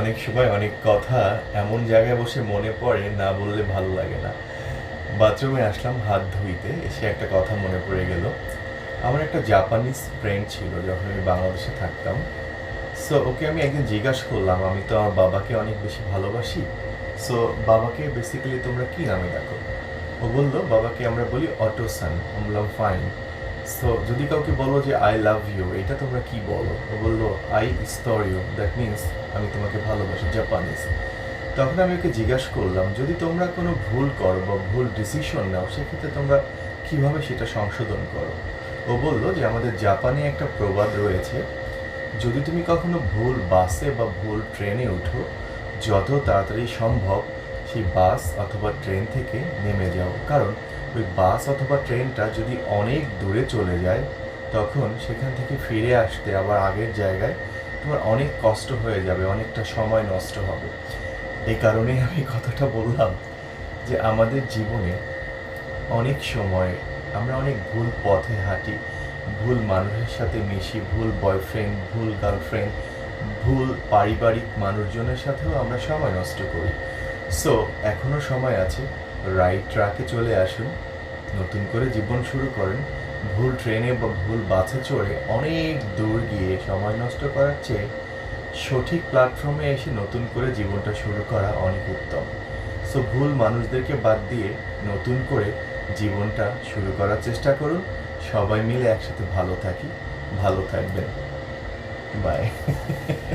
অনেক সময় অনেক কথা এমন জায়গায় বসে মনে পড়ে, না বললে ভালো লাগে না। বাথরুমে আসলাম, হাত ধুইতে, এসে একটা কথা মনে পড়ে গেল। আমার একটা জাপানিজ ফ্রেন্ড ছিল, যখন আমি বাংলাদেশে থাকতাম। সো ওকে আমি একদিন জিজ্ঞাসা করলাম, আমি তো আমার বাবাকে অনেক বেশি ভালোবাসি। সো বাবাকে বেসিক্যালি তোমরা কি নামে ডাকো? ও বলল, বাবাকে আমরা বলি অটোসান বললাম ফাইন সো যদি কাউকে বলো যে আই লাভ ইউ এটা তোমরা কি বলো? ও বলল আই স্তরিও দ্যাট মিনস আমি তোমাকে ভালোবাসি জাপানিজ তখন আমি ওকে জিজ্ঞাসা করলাম, যদি তোমরা কোনো ভুল করো বা ভুল ডিসিশন নাও, সেক্ষেত্রে তোমরা কীভাবে সেটা সংশোধন করো? ও বলল যে, আমাদের জাপানে একটা প্রবাদ রয়েছে। যদি তুমি কখনো ভুল বাসে বা ভুল ট্রেনে উঠো, যত তাড়াতাড়ি সম্ভব সেই বাস অথবা ট্রেন থেকে নেমে যাও। কারণ ওই বাস অথবা ট্রেনটা যদি অনেক দূরে চলে যায়, তখন সেখান থেকে ফিরে আসতে আবার আগের জায়গায় তোমার অনেক কষ্ট হয়ে যাবে, অনেকটা সময় নষ্ট হবে। এই কারণেই আমি কথাটা বললাম যে আমাদের জীবনে অনেক সময় আমরা অনেক ভুল পথে হাঁটি, ভুল মানুষের সাথে মিশি, ভুল বয়ফ্রেন্ড ভুল গার্লফ্রেন্ড ভুল পারিবারিক মানুষজনের সাথেও আমরা সময় নষ্ট করি। সো এখনও সময় আছে রাইট ট্র্যাকে চলে আসুন। নতুন করে জীবন শুরু করেন। ভুল ট্রেনে বা ভুল বাসে চড়ে অনেক দূর গিয়ে সময় নষ্ট করার চেয়ে সঠিক প্ল্যাটফর্মে এসে নতুন করে জীবনটা শুরু করা অনেক উত্তম। সো ভুল মানুষদেরকে বাদ দিয়ে নতুন করে জীবনটা শুরু করার চেষ্টা করুন। সবাই মিলে একসাথে ভালো থাকি। ভালো থাকবেন। বাই